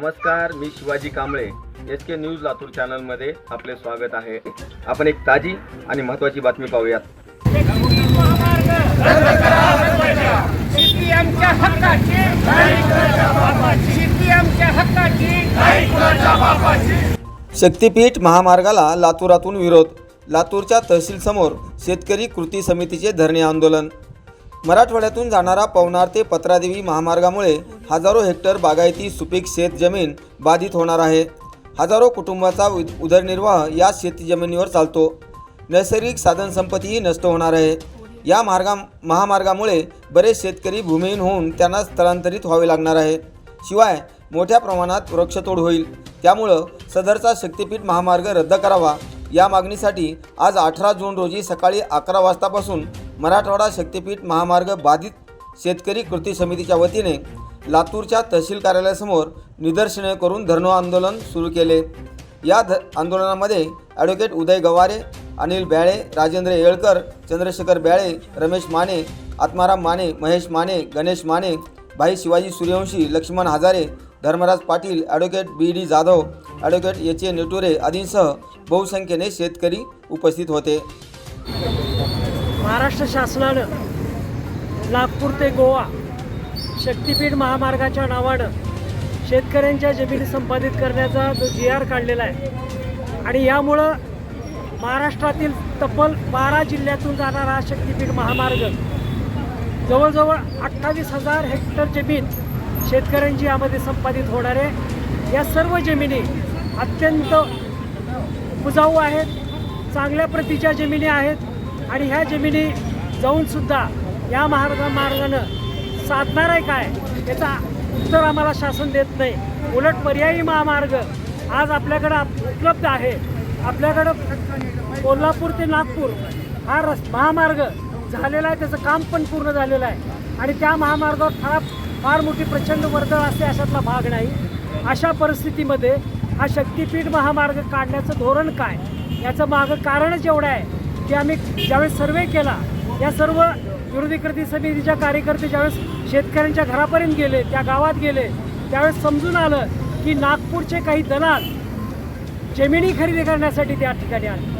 नमस्कार मी Shivaji Kamble. S K news Latur चॅनलमध्ये आपले स्वागत आहे. आपण एक ताजी आणि महत्त्वाची बातमी पाहूयात. शक्तीपीठ महामार्गाला लातूरातून विरोध लातूरच्या तहसीलसमोर शेतकरी कृती समितीचे धरणे आंदोलन. मराठवाड्यातून जाणारा पवनार ते पत्रादेवी महामार्गामुळे हजारो हेक्टर बागायती सुपीक शेत जमीन बाधित होणार आहे. हजारो कुटुंबाचा उद- उदरनिर्वाह या शेतजमिनीवर चालतो. नैसर्गिक साधनसंपत्तीही नष्ट होणार आहे. या मार्गा महामार्गामुळे बरेच शेतकरी भूमिहीन होऊन त्यांना स्थलांतरित व्हावे लागणार आहे. शिवाय मोठ्या प्रमाणात वृक्षतोड होईल. त्यामुळं सदरचा शक्तीपीठ महामार्ग रद्द करावा. या मागणीसाठी आज अठरा जून रोजी सकाळी अकरा वाजतापासून मराठवाडा शक्तीपीठ महामार्ग बाधित शेतकरी कृती समितीच्या वतीने लातूरच्या तहसील कार्यालयासमोर निदर्शने करून धरणो आंदोलन सुरू केले. या ध आंदोलनामध्ये ॲडव्होकेट उदय गवारे अनिल ब्याळे राजेंद्र येळकर चंद्रशेखर ब्याळे रमेश माने आत्माराम माने महेश माने गणेश माने भाई Shivaji Suryavanshi Laxman Hazare Dharmaraj Patil advocate B D Jadhav advocate H A Neture आदींसह बहुसंख्येने शेतकरी उपस्थित होते. महाराष्ट्र शासनानं नागपूर ते गोवा शक्तीपीठ महामार्गाच्या नावानं शेतकऱ्यांच्या जमिनी संपादित करण्याचा जो जी आर काढलेला आहे. आणि यामुळं महाराष्ट्रातील तब्बल बारा जिल्ह्यातून जाणारा हा शक्तीपीठ महामार्ग जवळजवळ अठ्ठावीस हजार हेक्टर जमीन शेतकऱ्यांची यामध्ये संपादित होणार आहे. या सर्व जमिनी अत्यंत उजाऊ आहेत चांगल्या प्रतीच्या जमिनी आहेत. आणि ह्या जमिनी जाऊनसुद्धा या मार्गा मार्गानं साधणार आहे काय याचा उत्तर आम्हाला शासन देत नाही. उलट पर्यायी महामार्ग आज आपल्याकडं उपलब्ध आहे. आपल्याकडं कोल्हापूर ते नागपूर हा रस महामार्ग झालेला आहे त्याचं काम पण पूर्ण झालेलं आहे. आणि त्या महामार्गावर फार फार मोठी प्रचंड वर्दळ असते अशातला भाग नाही. अशा परिस्थितीमध्ये हा शक्तीपीठ महामार्ग काढण्याचं धोरण काय याचं मागं कारणच एवढं आहे की आम्ही ज्यावेळेस सर्वे केला या सर्व विरोधी कृती समितीच्या कार्यकर्ते ज्यावेळेस शेतकऱ्यांच्या घरापर्यंत गेले त्या गावात गेले त्यावेळेस समजून आलं की नागपूरचे काही दलाल जमिनी खरेदी करण्यासाठी त्या ठिकाणी आले.